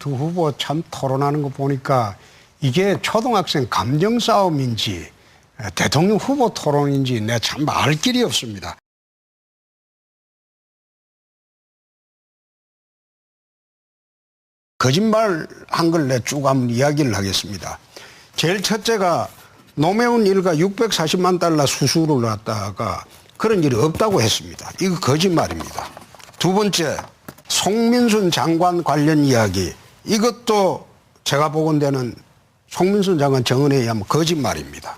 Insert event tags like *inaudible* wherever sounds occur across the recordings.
두 후보 참 토론하는 거 보니까 이게 초등학생 감정 싸움인지 에, 대통령 후보 토론인지 내참알 길이 없습니다. 거짓말 한 걸 내 쭉 한번 이야기를 하겠습니다. 제일 첫째가 노매운 일가 640만 달러 수수를 놨다가 그런 일이 없다고 했습니다. 이거 거짓말입니다. 두 번째, 송민순 장관 관련 이야기. 이것도 제가 보건대는 송민순 장관 정언에 의하면 거짓말입니다.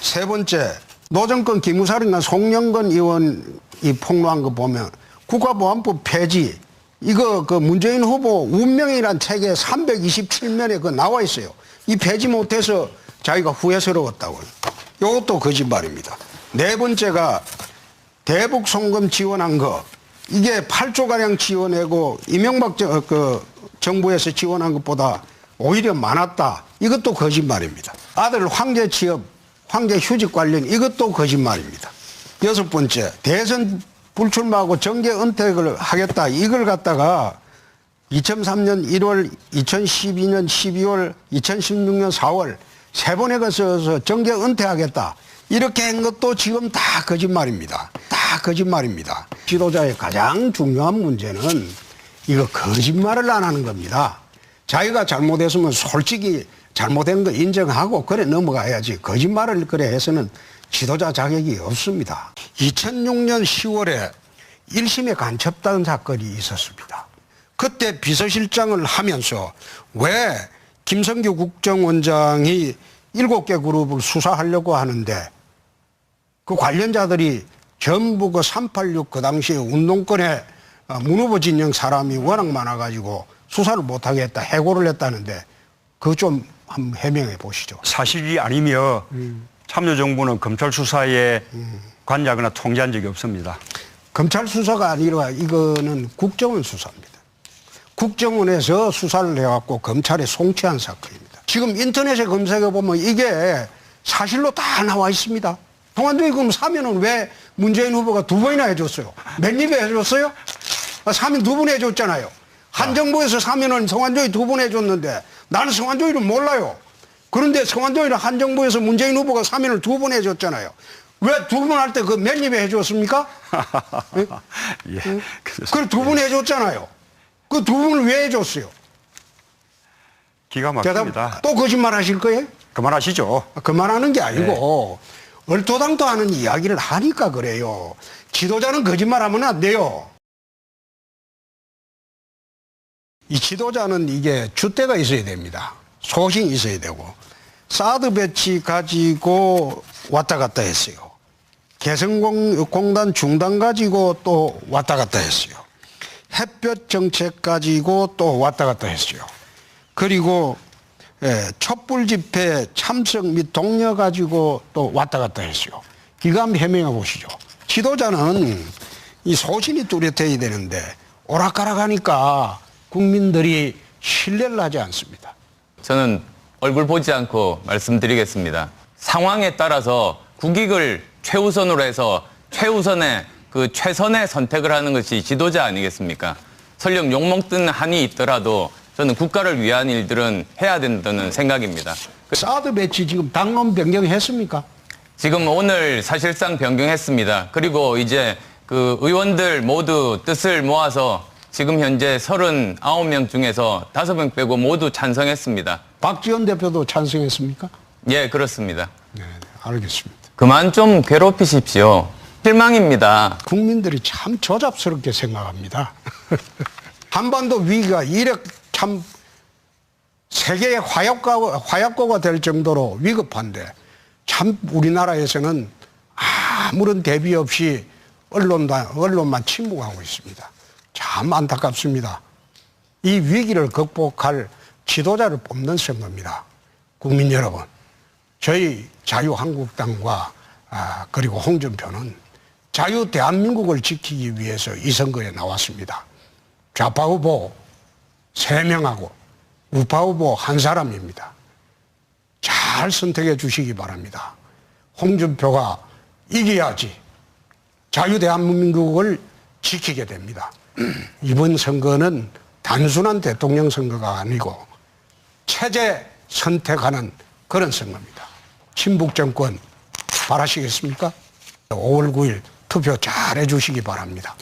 세 번째, 노정권 기무사령관 송영건 의원이 폭로한 거 보면 국가보안법 폐지 이거 그 문재인 후보 운명이란 책에 327면에 그 나와 있어요. 이 폐지 못해서 자기가 후회스러웠다고요. 이것도 거짓말입니다. 네 번째가 대북 송금 지원한 거 이게 8조 가량 지원하고 이명박 저, 그 정부에서 지원한 것보다 오히려 많았다. 이것도 거짓말입니다. 아들 황제 취업, 황제 휴직 관련 이것도 거짓말입니다. 여섯 번째 대선 불출마하고 정계 은퇴를 하겠다. 이걸 갖다가 2003년 1월, 2012년 12월, 2016년 4월 세 번에 걸쳐서 정계 은퇴하겠다. 이렇게 한 것도 지금 다 거짓말입니다. 다 거짓말입니다. 지도자의 가장 중요한 문제는 이거 거짓말을 안 하는 겁니다. 자기가 잘못했으면 솔직히 잘못된 거 인정하고 그래 넘어가야지 거짓말을 그래 해서는 지도자 자격이 없습니다. 2006년 10월에 1심에 간첩단 사건이 있었습니다. 그때 비서실장을 하면서 왜 김성규 국정원장이 일곱 개 그룹을 수사하려고 하는데 그 관련자들이 전부 그 386 그 당시에 운동권에 어, 문 후보 진영 사람이 워낙 많아가지고 수사를 못하겠다 해고를 했다는데 그거 좀 한번 해명해 보시죠. 사실이 아니며 참여정부는 검찰 수사에 관여하거나 통제한 적이 없습니다. 검찰 수사가 아니라 이거는 국정원 수사입니다. 국정원에서 수사를 해갖고 검찰에 송치한 사건입니다. 지금 인터넷에 검색해 보면 이게 사실로 다 나와 있습니다. 그럼 사면은 왜 문재인 후보가 두 번이나 해줬어요? 몇 입에 해줬어요? 아, 사면 두번 해줬잖아요. 한 정부에서 사면은 성환조이 두번 해줬는데 나는 성환조이를 몰라요. 그런데 성환조이는 한 정부에서 문재인 후보가 사면을 두 번 해줬잖아요. 왜두번할때 그 몇 입에 해줬습니까? *laughs* 예. 그래서 그걸 두번 해줬잖아요. 그두 번을 왜 해줬어요? 기가 막힙니다. 또 거짓말 하실 거예요? 그만하시죠. 그만하는 게 아니고 얼토당토 하는 이야기를 하니까 그래요. 지도자는 거짓말하면 안 돼요. 이 지도자는 이게 주대가 있어야 됩니다. 소신이 있어야 되고 사드 배치 가지고 왔다 갔다 했어요. 개성공단 중단 가지고 또 왔다 갔다 했어요. 햇볕 정책 가지고 또 왔다 갔다 했어요. 그리고 예, 촛불 집회 참석 및 동료 가지고 또 왔다 갔다 했어요. 한번 해명해 보시죠. 지도자는 이 소신이 뚜렷해야 되는데 오락가락 하니까 국민들이 신뢰를 하지 않습니다. 저는 얼굴 보지 않고 말씀드리겠습니다. 상황에 따라서 국익을 최우선으로 해서 최우선의 그 최선의 선택을 하는 것이 지도자 아니겠습니까? 설령 욕먹던 한이 있더라도 저는 국가를 위한 일들은 해야 된다는 생각입니다. 사드 배치 지금 당론 변경했습니까? 지금 오늘 사실상 변경했습니다. 그리고 이제 그 의원들 모두 뜻을 모아서 지금 현재 39명 중에서 5명 빼고 모두 찬성했습니다. 박지원 대표도 찬성했습니까? 예, 그렇습니다. 네, 알겠습니다. 그만 좀 괴롭히십시오. 실망입니다. 국민들이 참 조잡스럽게 생각합니다. *laughs* 한반도 위기가 이래 참 세계의 화약고가, 화약고가 될 정도로 위급한데 참 우리나라에서는 아무런 대비 없이 언론만, 언론만 침묵하고 있습니다. 참 안타깝습니다. 이 위기를 극복할 지도자를 뽑는 선거입니다. 국민 여러분, 저희 자유한국당과 아, 그리고 홍준표는 자유 대한민국을 지키기 위해서 이 선거에 나왔습니다. 좌파 후보 세명하고 우파 후보 한 사람입니다. 잘 선택해 주시기 바랍니다. 홍준표가 이겨야지 자유 대한민국을 지키게 됩니다. 이번 선거는 단순한 대통령 선거가 아니고 체제 선택하는 그런 선거입니다. 친북 정권 바라시겠습니까? 5월 9일 투표 잘 해주시기 바랍니다.